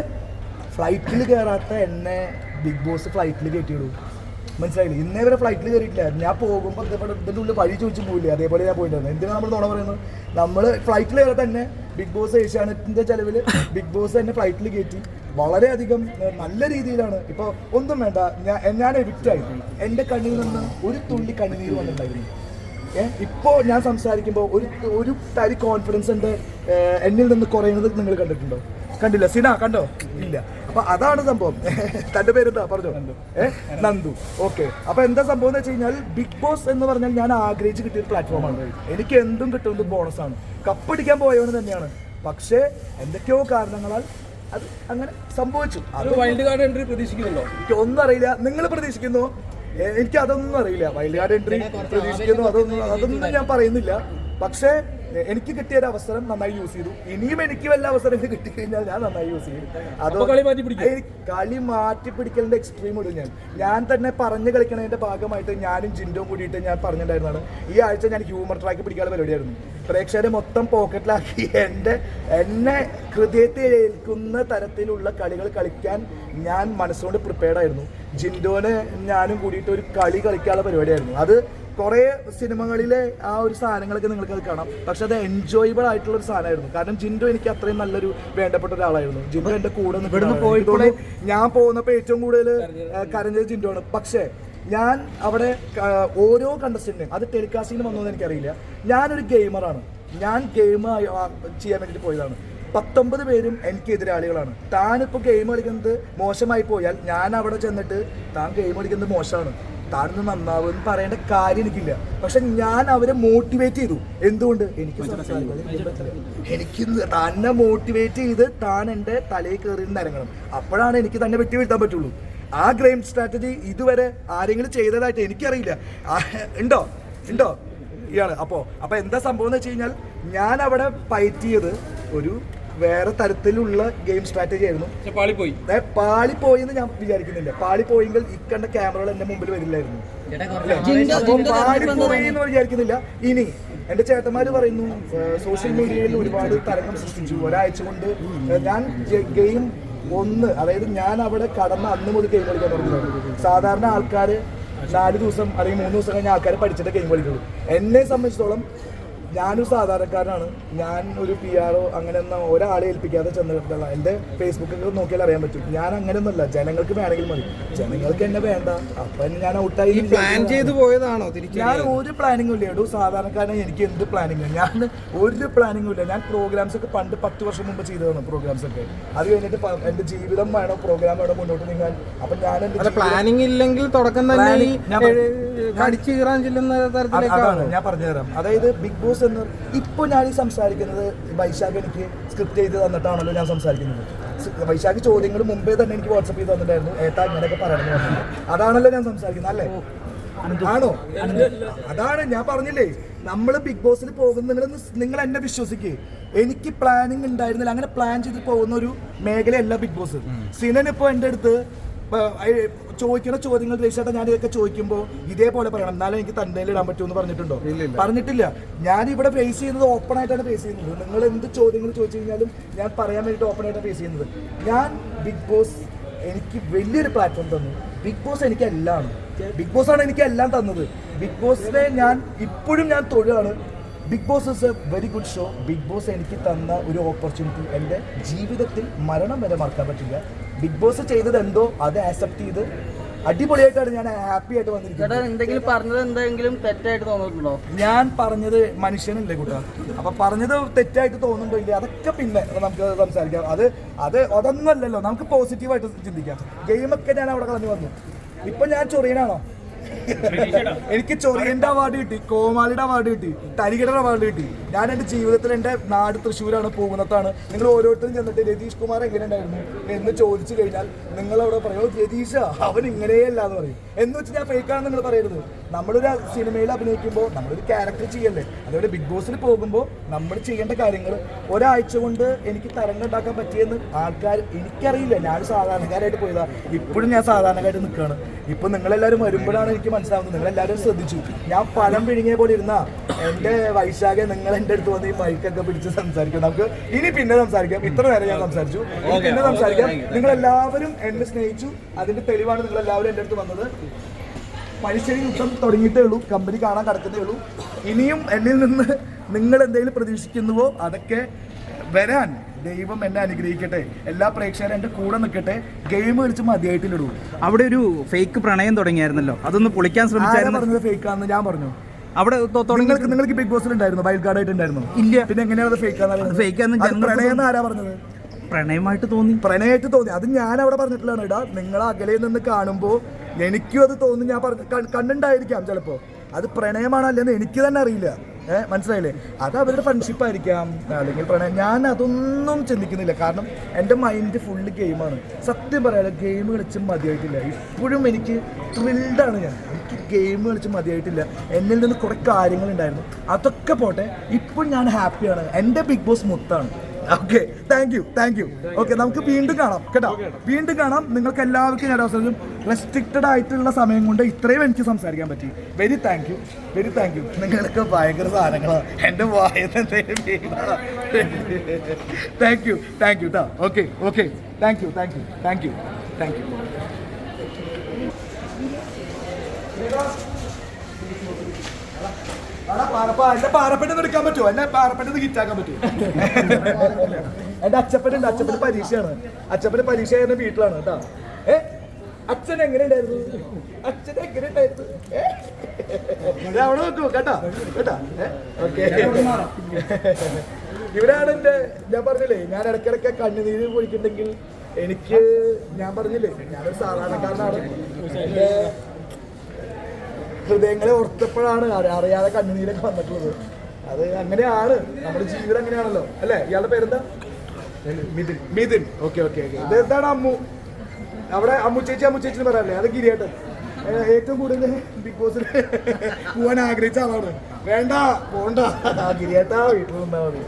ഫ്ലൈറ്റിൽ കയറാത്ത എന്നെ ബിഗ് ബോസ് ഫ്ലൈറ്റിൽ കയറ്റിയിടൂ. മനസ്സിലായില്ല? ഇന്നേ വരെ ഫ്ലൈറ്റിൽ കയറിയിട്ടില്ല. ഞാൻ പോകുമ്പോൾ ഇതേപോലെ ഇതിന്റെ ഉള്ളിൽ വഴി ചോദിച്ചു പോയില്ലേ അതേപോലെ ഞാൻ പോയിട്ടുണ്ടായിരുന്നു എന്തിനാണ് നമ്മൾ നുണ പറയുന്നത്? നമ്മൾ ഫ്ലൈറ്റിൽ കയറാൻ തന്നെ ബിഗ് ബോസ് ഏഷ്യാനെറ്റിന്റെ ചിലവിൽ ബിഗ് ബോസ് തന്നെ ഫ്ലൈറ്റിൽ കയറ്റി. വളരെയധികം നല്ല രീതിയിലാണ്. ഇപ്പോൾ ഒന്നും വേണ്ട ഞാൻ ഞാൻ എവിക്റ്റായി എന്റെ കണ്ണിൽ നിന്ന് ഒരു തുള്ളി കണ്ണിനീർ വന്നിട്ടുണ്ടായിരുന്നു. ഇപ്പോ ഇപ്പോൾ ഞാൻ സംസാരിക്കുമ്പോൾ ഒരു ഒരു തരി കോൺഫിഡൻസ് എന്റെ എന്നിൽ നിന്ന് കുറയുന്നത് നിങ്ങൾ കണ്ടിട്ടുണ്ടോ? കണ്ടില്ല. സിന കണ്ടോ? ഇല്ല. അപ്പൊ അതാണ് സംഭവം. തന്റെ പേരെന്താ? പറഞ്ഞോ. ഏഹ് നന്ദു. ഓക്കെ. അപ്പൊ എന്താ സംഭവം എന്ന് വെച്ച് കഴിഞ്ഞാൽ ബിഗ് ബോസ് എന്ന് പറഞ്ഞാൽ ഞാൻ ആഗ്രഹിച്ച് കിട്ടിയ ഒരു പ്ലാറ്റ്ഫോമാണ് എനിക്ക് എന്തും കിട്ടുന്നത് ബോണസ് ആണ്. കപ്പടിക്കാൻ പോയവന് തന്നെയാണ്. പക്ഷേ എന്തൊക്കെയോ കാരണങ്ങളാൽ അത് അങ്ങനെ സംഭവിച്ചു. അത് വൈൽഡ് കാർഡ് എൻട്രി പ്രതീക്ഷിക്കുന്നുണ്ടോ? എനിക്ക് ഒന്നും അറിയില്ല. നിങ്ങൾ പ്രതീക്ഷിക്കുന്നു? എനിക്ക് അതൊന്നും അറിയില്ല. വൈൽഡ് കാർഡ് എൻട്രി പ്രതീക്ഷിക്കുന്നു. അതൊന്നും അതൊന്നും ഞാൻ പറയുന്നില്ല. പക്ഷേ എനിക്ക് കിട്ടിയ ഒരു അവസരം നന്നായി യൂസ് ചെയ്തു. ഇനിയും എനിക്ക് വല്ല അവസരങ്ങൾ കിട്ടിക്കഴിഞ്ഞാൽ ഞാൻ നന്നായി യൂസ് ചെയ്യും. അത് കളി മാറ്റി പിടിക്കും? കളി മാറ്റി പിടിക്കലിന്റെ എക്സ്ട്രീം ഇടും ഞാൻ. ഞാൻ തന്നെ പറഞ്ഞു കളിക്കണതിന്റെ ഭാഗമായിട്ട് ഞാനും ജിൻഡും കൂടിയിട്ട് ഞാൻ പറഞ്ഞിട്ടുണ്ടായിരുന്നതാണ്. ഈ ആഴ്ച ഞാൻ ഹ്യൂമർ ട്രാക്ക് പിടിക്കാൻ പരിപാടിയായിരുന്നു. പ്രേക്ഷകരെ മൊത്തം പോക്കറ്റിലാക്കി എന്റെ എന്നെ ഹൃദയത്തിൽ ഏൽക്കുന്ന തരത്തിലുള്ള കളികൾ കളിക്കാൻ ഞാൻ മനസ്സുകൊണ്ട് പ്രിപ്പയർഡ് ആയിരുന്നു. ജിൻഡോനെ ഞാനും കൂടിയിട്ട് ഒരു കളി കളിക്കാനുള്ള പരിപാടിയായിരുന്നു. അത് കുറേ സിനിമകളിലെ ആ ഒരു സാധനങ്ങളൊക്കെ നിങ്ങൾക്ക് അത് കാണാം. പക്ഷെ അത് എൻജോയബിൾ ആയിട്ടുള്ള ഒരു സാധനമായിരുന്നു. കാരണം ജിൻഡു എനിക്ക് അത്രയും നല്ലൊരു വേണ്ടപ്പെട്ട ഒരാളായിരുന്നു. ജിൻഡു എന്റെ കൂടെ ഇവിടുന്ന് പോയിട്ട് ഞാൻ പോകുന്നപ്പോൾ ഏറ്റവും കൂടുതൽ കരഞ്ഞത് ജിൻഡു ആണ് പക്ഷേ ഞാൻ അവിടെ ഓരോ കണ്ടസ്റ്റന്റിനും അത് ടെലികാസ്റ്റിന് വന്നോ എന്ന് എനിക്കറിയില്ല. ഞാനൊരു ഗെയിമറാണ് ഞാൻ ഗെയിം ചെയ്യാൻ വേണ്ടിയിട്ട് പോയതാണ്. പത്തൊമ്പത് പേരും എനിക്ക് എതിരാളികളാണ്. താനിപ്പോൾ ഗെയിം കളിക്കുന്നത് മോശമായി പോയാൽ ഞാൻ അവിടെ ചെന്നിട്ട് താൻ ഗെയിം കളിക്കുന്നത് മോശമാണ്. താനൊന്ന് നന്നാവും എന്ന് പറയേണ്ട കാര്യം എനിക്കില്ല. പക്ഷെ ഞാൻ അവരെ മോട്ടിവേറ്റ് ചെയ്തു. എന്തുകൊണ്ട്? എനിക്ക് എനിക്ക് തന്നെ മോട്ടിവേറ്റ് ചെയ്ത് താൻ എന്റെ തലയിൽ കയറി നിരങ്ങണം അപ്പോഴാണ് എനിക്ക് തന്നെ വെട്ടി വീഴ്ത്താൻ പറ്റുള്ളൂ. ആ ഗ്രെയിം സ്ട്രാറ്റജി ഇതുവരെ ആരെങ്കിലും ചെയ്തതായിട്ട് എനിക്കറിയില്ല. ഉണ്ടോ? ഉണ്ടോ? ഇയാൾ. അപ്പോ അപ്പോൾ എന്താ സംഭവം എന്ന് വെച്ച് കഴിഞ്ഞാൽ ഞാൻ അവിടെ ഫൈറ്റ് ചെയ്ത് ഒരു വേറെ തരത്തിലുള്ള ഗെയിം സ്ട്രാറ്റജി ആയിരുന്നു. പാളിപ്പോയി. പാളിപ്പോയി എന്ന് ഞാൻ വിചാരിക്കുന്നില്ല. പാളിപ്പോയെങ്കിൽ പോയെങ്കിൽ ഇക്കണ്ട ക്യാമറകൾ എന്റെ മുമ്പിൽ വരില്ലായിരുന്നു. പാളിപ്പോയി എന്ന് വിചാരിക്കുന്നില്ല. ഇനി എന്റെ ചേട്ടന്മാര് പറയുന്നു സോഷ്യൽ മീഡിയയിൽ ഒരുപാട് തരംഗം സൃഷ്ടിച്ചു. ഒരാഴ്ച കൊണ്ട് ഞാൻ ഗെയിം ഒന്ന് അതായത് ഞാൻ അവിടെ കടന്ന അന്ന് മുതൽ ഗെയിം കളിക്കാൻ തുടങ്ങിയത് സാധാരണ ആൾക്കാർ നാല് ദിവസം അല്ലെങ്കിൽ മൂന്ന് ദിവസം കഴിഞ്ഞ ആൾക്കാർ പഠിച്ചിട്ട് ഗെയിം കളിക്കുള്ളൂ. എന്നെ സംബന്ധിച്ചിടത്തോളം ഞാനൊരു സാധാരണക്കാരനാണ്. ഞാൻ ഒരു പി ആറോ അങ്ങനെ ഒന്നും ഒരാളെ ഏൽപ്പിക്കാതെ ചെന്നിട്ടുള്ള എന്റെ ഫേസ്ബുക്കിൽ നോക്കിയാൽ അറിയാൻ പറ്റും. ഞാൻ അങ്ങനെയൊന്നുമല്ല. ജനങ്ങൾക്ക് വേണമെങ്കിൽ മതി. ജനങ്ങൾക്ക് എന്നെ വേണ്ട. അപ്പം ഞാൻ ഔട്ടായി പ്ലാൻ ചെയ്ത് പോയതാണോ ഞാൻ ഒരു പ്ലാനിങ്ങും ഇല്ല. ഒരു സാധാരണക്കാരനെ എനിക്ക് എന്ത് പ്ലാനിങ് ഞാൻ ഒരു പ്ലാനിങ്ങും ഇല്ല. ഞാൻ പ്രോഗ്രാംസ് ഒക്കെ പണ്ട് പത്ത് വർഷം മുമ്പ് ചെയ്തതാണ് പ്രോഗ്രാംസ് ഒക്കെ. അത് കഴിഞ്ഞിട്ട് എന്റെ എന്റെ ജീവിതം വേണോ പ്രോഗ്രാം വേണോ മുന്നോട്ട് നീങ്ങാൻ. അപ്പം ഞാൻ എന്റെ പ്ലാനിങ് ഇല്ലെങ്കിൽ തുടക്കം തന്നെ ഞാൻ പറഞ്ഞുതരാം. അതായത് ബിഗ് ബോസ് എന്ന് ഇപ്പോൾ ഞാൻ ഈ സംസാരിക്കുന്നത് വൈശാഖ് എനിക്ക് സ്ക്രിപ്റ്റ് ചെയ്ത് തന്നിട്ടാണല്ലോ ഞാൻ സംസാരിക്കുന്നത്. വൈശാഖ് ചോദ്യങ്ങൾ മുമ്പേ തന്നെ എനിക്ക് വാട്സപ്പ് ചെയ്ത് തന്നിട്ടായിരുന്നു ഏട്ടാ ഇങ്ങനെയൊക്കെ പറയണമെന്ന് പറഞ്ഞു അതാണല്ലോ ഞാൻ സംസാരിക്കുന്നത് അല്ലേ? ആണോ? അതാണ് ഞാൻ പറഞ്ഞില്ലേ നമ്മൾ ബിഗ് ബോസിൽ പോകുന്ന നിങ്ങൾ നിങ്ങൾ എന്നെ വിശ്വസിക്കേ. എനിക്ക് പ്ലാനിങ് ഉണ്ടായിരുന്നില്ല. അങ്ങനെ പ്ലാൻ ചെയ്ത് പോകുന്ന ഒരു മേഖലയല്ല ബിഗ് ബോസ് സിനൻ ഇപ്പോൾ എന്റെ അടുത്ത് ചോദിക്കുന്ന ചോദ്യങ്ങൾ രജിസ്റ്റർ ഞാൻ ഇതൊക്കെ ചോദിക്കുമ്പോൾ ഇതേപോലെ പറയണം. എന്നാലും എനിക്ക് തണ്ടയിൽ ഇടാൻ പറ്റുമെന്ന് പറഞ്ഞിട്ടുണ്ടോ? പറഞ്ഞിട്ടില്ല. ഞാൻ ഇവിടെ ഫേസ് ചെയ്യുന്നത് ഓപ്പൺ ആയിട്ടാണ് ഫേസ് ചെയ്യുന്നത്. നിങ്ങൾ എന്ത് ചോദ്യങ്ങൾ ചോദിച്ചു കഴിഞ്ഞാലും ഞാൻ പറയാൻ വേണ്ടിയിട്ട് ഓപ്പൺ ആയിട്ട് ഫേസ് ചെയ്യുന്നത്. ഞാൻ ബിഗ് ബോസ് എനിക്ക് വലിയൊരു പ്ലാറ്റ്ഫോം തന്നു. ബിഗ് ബോസ് എനിക്ക് എല്ലാം ബിഗ് ബോസ് ആണ് എനിക്ക് എല്ലാം തന്നത് ബിഗ് ബോസിനെ ഞാൻ ഇപ്പോഴും ഞാൻ തൊഴിലാണ്. Bigg Boss is a very good show Bigg Boss എനിക്ക് തന്ന ഒരു ഓപ്പർച്യൂണിറ്റി എന്റെ ജീവിതത്തിൽ മരണം വരെ മറക്കാൻ പറ്റില്ല. ബിഗ് ബോസ് ചെയ്തത് എന്തോ അത് ആക്സെപ്റ്റ് ചെയ്ത് അടിപൊളിയായിട്ടാണ് ഞാൻ ഹാപ്പി ആയിട്ട് വന്നിരിക്കുന്നത്. എന്തെങ്കിലും പറഞ്ഞത് എന്തെങ്കിലും തെറ്റായിട്ട് തോന്നിയിട്ടുണ്ടോ? ഞാൻ പറഞ്ഞത് മനുഷ്യനല്ലേ കൂട്ടാ. അപ്പൊ പറഞ്ഞത് തെറ്റായിട്ട് തോന്നുന്നുണ്ടോ ഇല്ലേ? അതൊക്കെ പിന്നെ നമുക്ക് സംസാരിക്കാം. അത് അത് അതൊന്നുമല്ലല്ലോ നമുക്ക് പോസിറ്റീവായിട്ട് ചിന്തിക്കാം. ഗെയിമൊക്കെ ഞാൻ അവിടെ കളഞ്ഞു വന്നു. ഇപ്പൊ ഞാൻ ചൊറിയനാണോ? എനിക്ക് ചൊറിയന്റെ അവാർഡ് കിട്ടി കോമാളിയുടെ അവാർഡ് കിട്ടി തരികടയുടെ അവാർഡ് കിട്ടി. ഞാൻ എന്റെ ജീവിതത്തിൽ എന്റെ നാട് തൃശ്ശൂരാണ് പോകുന്നതാണ് നിങ്ങൾ ഓരോരുത്തരും ചെന്നിട്ട് രതീഷ് കുമാർ എങ്ങനെ ഉണ്ടായിരുന്നു എന്ന് ചോദിച്ചു കഴിഞ്ഞാൽ നിങ്ങൾ അവിടെ പറയും "ഓ, രതീഷ അവൻ ഇങ്ങനെയല്ല എന്ന് പറയും. എന്ന് വെച്ച് ഞാൻ ഫേക്കാണെന്ന് നിങ്ങൾ പറയരുത്. നമ്മളൊരു സിനിമയിൽ അഭിനയിക്കുമ്പോൾ നമ്മളൊരു ക്യാരക്ടർ ചെയ്യല്ലേ? അതേപോലെ ബിഗ് ബോസിൽ പോകുമ്പോൾ നമ്മൾ ചെയ്യേണ്ട കാര്യങ്ങൾ ഒരാഴ്ച കൊണ്ട് എനിക്ക് തരംഗം ഉണ്ടാക്കാൻ പറ്റിയെന്ന് ആൾക്കാർ എനിക്കറിയില്ല. ഞാൻ സാധാരണക്കാരായിട്ട് പോയതാ. ഇപ്പോഴും ഞാൻ സാധാരണക്കാരായിട്ട് നിൽക്കുകയാണ് ഇപ്പൊ നിങ്ങളെല്ലാവരും വരുമ്പോഴാണ് എനിക്ക് മനസ്സിലാവുന്നത്. നിങ്ങളെല്ലാവരും ശ്രദ്ധിച്ചു. ഞാൻ പഴം പിഴുങ്ങിയ പോലെ ഇരുന്ന എന്റെ വൈശാഖെ നിങ്ങൾ എന്റെ അടുത്ത് വന്ന് ഈ മൈക്കൊക്കെ പിടിച്ച് സംസാരിക്കും. നമുക്ക് ഇനി പിന്നെ സംസാരിക്കാം. ഇത്ര നേരം ഞാൻ സംസാരിച്ചു. പിന്നെ സംസാരിക്കാം. നിങ്ങൾ എല്ലാവരും എന്നെ സ്നേഹിച്ചു. അതിന്റെ തെളിവാണ് നിങ്ങൾ എല്ലാവരും എന്റെ അടുത്ത് വന്നത്. പലിശരി യുദ്ധം തുടങ്ങിയിട്ടേ ഉള്ളൂ. കമ്പനി കാണാൻ കിടക്കുന്നേ ഉള്ളൂ. ഇനിയും എന്നിൽ നിന്ന് നിങ്ങൾ എന്തെങ്കിലും പ്രതീക്ഷിക്കുന്നുവോ? അതൊക്കെ വരാൻ ദൈവം എന്നെ അനുഗ്രഹിക്കട്ടെ. എല്ലാ പ്രേക്ഷകരും എന്റെ കൂടെ നിൽക്കട്ടെ. ഗെയിം കളിച്ച് മതിയായിട്ടില്ലടൂ അവിടെ ഒരു ഫേക്ക് പ്രണയം തുടങ്ങിയായിരുന്നല്ലോ. അതൊന്ന് പൊളിക്കാൻ ശ്രമിച്ചായിരുന്നു? പറഞ്ഞത് ഫേക്ക് ആണെന്ന് ഞാൻ പറഞ്ഞു. അവിടെ നിങ്ങൾക്ക് നിങ്ങൾക്ക് ബിഗ് ബോസിൽ ഉണ്ടായിരുന്നു. വൈൽഡ് കാർഡ് ആയിട്ട് ഉണ്ടായിരുന്നു. ഇല്ല. പിന്നെ എങ്ങനെയാണ് ഫേക്ക് ആണെന്ന് ഫേക്ക് ആണെന്ന് പ്രണയം ആരാ പറഞ്ഞത്? പ്രണയമായിട്ട് തോന്നി. പ്രണയമായിട്ട് തോന്നി. അത് ഞാൻ അവിടെ പറഞ്ഞിട്ടുള്ളതാണ്. ഇടാ നിങ്ങൾ അകലെ നിന്ന് കാണുമ്പോൾ എനിക്കും അത് തോന്നുന്നു ഞാൻ പറഞ്ഞ കണ്ടുണ്ടായിരിക്കാം ചിലപ്പോൾ അത് പ്രണയമാണോ അല്ലെന്ന് എനിക്ക് തന്നെ അറിയില്ല. ഏഹ് മനസ്സിലായില്ലേ? അത് അവരുടെ ഫ്രണ്ട്ഷിപ്പ് ആയിരിക്കാം. അല്ലെങ്കിൽ പ്രണയം. ഞാൻ അതൊന്നും ചിന്തിക്കുന്നില്ല. കാരണം എന്റെ മൈൻഡ് ഫുള്ള് ഗെയിമാണ് സത്യം പറയാതെ ഗെയിം കളിച്ച് മതിയായിട്ടില്ല. ഇപ്പോഴും എനിക്ക് ത്രില്ഡാണ് ഞാൻ. എനിക്ക് ഗെയിം കളിച്ച് മതിയായിട്ടില്ല. എന്നിൽ നിന്ന് കുറേ കാര്യങ്ങളുണ്ടായിരുന്നു. അതൊക്കെ പോട്ടെ. ഇപ്പോൾ ഞാൻ ഹാപ്പിയാണ് എന്റെ ബിഗ് ബോസ് മുത്താണ്. Okay thank you thank you okay നമുക്ക് വീണ്ടും കാണാം കേട്ടോ. വീണ്ടും കാണാം. നിങ്ങൾക്ക് എല്ലാവർക്കും ഞാൻ അവസരം റെസ്ട്രിക്റ്റഡ് ആയിട്ടുള്ള സമയം കൊണ്ട് ഇത്രയും എനിക്ക് സംസാരിക്കാൻ പറ്റി. Very thank you very thank you നിങ്ങൾക്ക് ഭയങ്കര സാധനങ്ങളാണ് എന്റെ വായന താങ്ക് യു താങ്ക് യു കേട്ടോ okay okay thank you thank you thank you thank you എന്റെ എടുക്കാൻ പറ്റുമോ? എന്നെ പാറപ്പെട്ടെന്ന് ഹിറ്റാക്കാൻ പറ്റുമോ? എന്റെ അച്ഛപ്പനുണ്ട് അച്ഛപ്പന് പരീക്ഷയാണ്. അച്ഛപ്പന് പരീക്ഷ ആയിരുന്ന വീട്ടിലാണ് കേട്ടോ. ഏ? അച്ഛൻ എങ്ങനെ ഉണ്ടായിരുന്നു? അച്ഛൻ എങ്ങനെ ഉണ്ടായിരുന്നു? അവിടെ നോക്കൂ കേട്ടോ കേട്ടോ. ഇവരാണ് എന്റെ ഞാൻ പറഞ്ഞില്ലേ ഞാൻ ഇടയ്ക്കിടയ്ക്ക് കണ്ണുനീര് പൊഴിക്കുന്നുണ്ടെങ്കിൽ എനിക്ക് ഞാൻ പറഞ്ഞില്ലേ ഞാനൊരു സാധാരണക്കാരനാണ്. ഹൃദയങ്ങളെ ഓർത്തപ്പോഴാണ് അറിയാതെ കണ്ണുനീരൊക്കെ വന്നിട്ടുള്ളത്. അത് അങ്ങനെയാണ്. നമ്മുടെ ജീവിതം അങ്ങനെയാണല്ലോ. അല്ലേ? ഇയാളുടെ പേരെന്താ? Mithun. Mithun. Okay okay okay. ഇത് എന്താണ് അമ്മു? അവിടെ അമ്മു ചേച്ചി അമ്മു ചേച്ചി പറയാറില്ലേ? അത് ഗിരിയേട്ടൻ. ഏറ്റവും കൂടുതൽ ബിഗ് ബോസിൽ പോവാൻ ആഗ്രഹിച്ച ആളാണ്. വേണ്ട പോണ്ട. ഗിരിയേട്ടാ വീട്ടിൽ നിന്നാ മതി.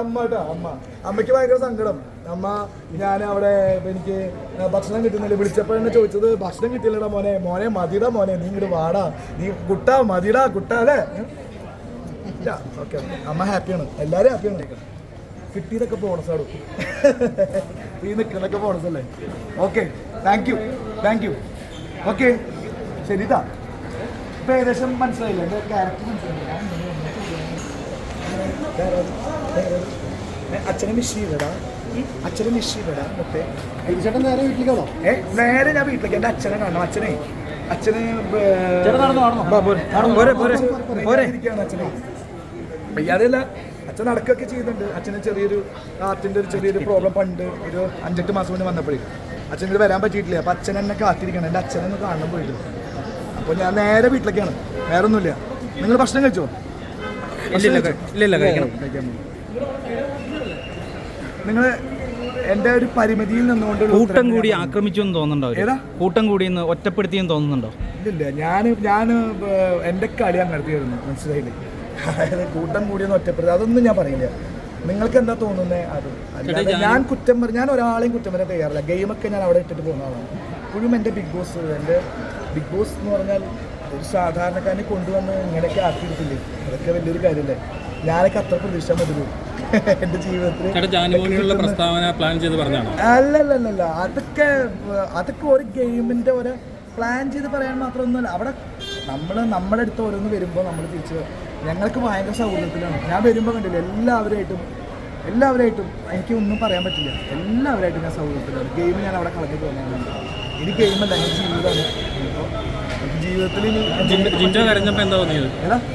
അമ്മ കേട്ടോ അമ്മ. അമ്മയ്ക്ക് ഭയങ്കര സങ്കടം. അമ്മ ഞാൻ അവിടെ എനിക്ക് ഭക്ഷണം കിട്ടുന്നില്ല. വിളിച്ചപ്പോൾ എന്നെ ചോദിച്ചത് ഭക്ഷണം കിട്ടില്ലടാ മോനെ. മോനെ മതിടാ മോനെ. നീ ഇങ്ങോട്ട് വാടാ. നീ കുട്ടാ മതിടാ കുട്ടാ. അല്ലേ? ഇല്ല. ഓക്കെ അമ്മ ഹാപ്പിയാണ്. എല്ലാവരും ഹാപ്പിയാണ്. കിട്ടിയതൊക്കെ ബോണസ് ആടും? ഈ നിൽക്കുന്നതൊക്കെ ബോണസ് അല്ലേ? Okay. Thank you thank you okay. ശരി ഇതാ. ഇപ്പൊ ഏകദേശം മനസ്സിലായില്ല? എന്റെ ക്യാരക്ടർ മനസ്സിലായില്ല? അച്ഛനെ മിസ് ചെയ്തടാ അച്ഛനെ മിസ് ചെയ്തടാ മൊത്തേ ചേട്ടൻ നേരെ വീട്ടിലേക്കാണോ ഏ നേരെ ഞാൻ വീട്ടിലേക്ക്. എന്റെ അച്ഛനെ കാണണം അച്ഛനെ. അച്ഛന് അച്ഛനെ വയ്യാതെയല്ല. അച്ഛൻ നടക്കുകയൊക്കെ ചെയ്യുന്നുണ്ട് അച്ഛന് ചെറിയൊരു ഹാർട്ടിന്റെ ഒരു ചെറിയൊരു പ്രോബ്ലം പണ്ട് ഒരു അഞ്ചെട്ട് മാസം മുന്നേ വന്നപ്പോഴേ. അച്ഛൻ ഇത് വരാൻ പറ്റിയിട്ടില്ല. അപ്പം അച്ഛൻ എന്നെ കാത്തിരിക്കണം. എന്റെ അച്ഛനെ ഒന്ന് കാണാൻ പോയിട്ട്. അപ്പോൾ ഞാൻ നേരെ വീട്ടിലേക്കാണ്. വേറെ ഒന്നുമില്ല നിങ്ങൾ ഭക്ഷണം കഴിച്ചോ? ഇല്ല ഇല്ല കഴിക്കണം. നിങ്ങൾ എന്റെ ഒരു പരിമിതിയിൽ നിന്നുകൊണ്ട് കൂട്ടം കൂടി ആക്രമിച്ചു എന്ന് തോന്നുന്നുണ്ടോ? കൂട്ടം കൂടി ഒറ്റപ്പെടുത്തിയെന്ന് തോന്നുന്നുണ്ടോ? ഇല്ല ഞാൻ ഞാൻ എന്റെ കളി അങ്ങനത്തെയായിരുന്നു മനസ്സിലായില്ലേ? അതായത് കൂട്ടം കൂടിയൊന്നും ഒറ്റപ്പെടുത്തി അതൊന്നും ഞാൻ പറയില്ല. നിങ്ങൾക്ക് എന്താ തോന്നുന്നത് അത്. അല്ലാതെ ഞാൻ കുറ്റം പറ ഞാൻ ഒരാളെയും കുറ്റം പറയാൻ തയ്യാറില്ല. ഗെയിമൊക്കെ ഞാൻ അവിടെ ഇട്ടിട്ട് പോകുന്ന ആളാണ്. ഇപ്പോഴും എന്റെ ബിഗ് ബോസ് എന്റെ ബിഗ് ബോസ് എന്ന് പറഞ്ഞാൽ ഒരു സാധാരണക്കാരനെ കൊണ്ടുവന്ന് ഇങ്ങനെയൊക്കെ ആക്കിയെടുത്തില്ലേ? അതൊക്കെ വലിയൊരു കാര്യമല്ലേ ഞാനൊക്കെ അത്ര പ്രതീക്ഷ മതിയുള്ളൂ എന്റെ ജീവിതത്തിൽ പ്രസ്താവന പ്ലാൻ ചെയ്ത് പറഞ്ഞാണോ അല്ല അതൊക്കെ അല്ല അതൊക്കെ ഒരു ഗെയിമിന്റെ ഒരു പ്ലാൻ ചെയ്ത് പറയാൻ മാത്രമൊന്നുമല്ല. അവിടെ നമ്മൾ നമ്മുടെ അടുത്ത് ഓരോന്ന് വരുമ്പോൾ നമ്മൾ തിരിച്ച് ഞങ്ങൾക്ക് ഭയങ്കര സൗഹൃദത്തിലാണ്. ഞാൻ വരുമ്പോൾ കണ്ടില്ല എല്ലാവരുമായിട്ടും എല്ലാവരുമായിട്ടും എനിക്ക് ഒന്നും പറയാൻ പറ്റില്ല. എല്ലാവരുമായിട്ടും ഞാൻ സൗഹൃദത്തിലാണ്. ഗെയിം ഞാൻ അവിടെ കളഞ്ഞു പോകുന്നതാണ്. ഇനി ഗെയിമല്ല എനിക്ക് ജീവിതമാണ് ഇപ്പോൾ ജീവിതത്തിൽ ജിൻഡോ- കരഞ്ഞപ്പോ എന്താ തോന്നിയത്?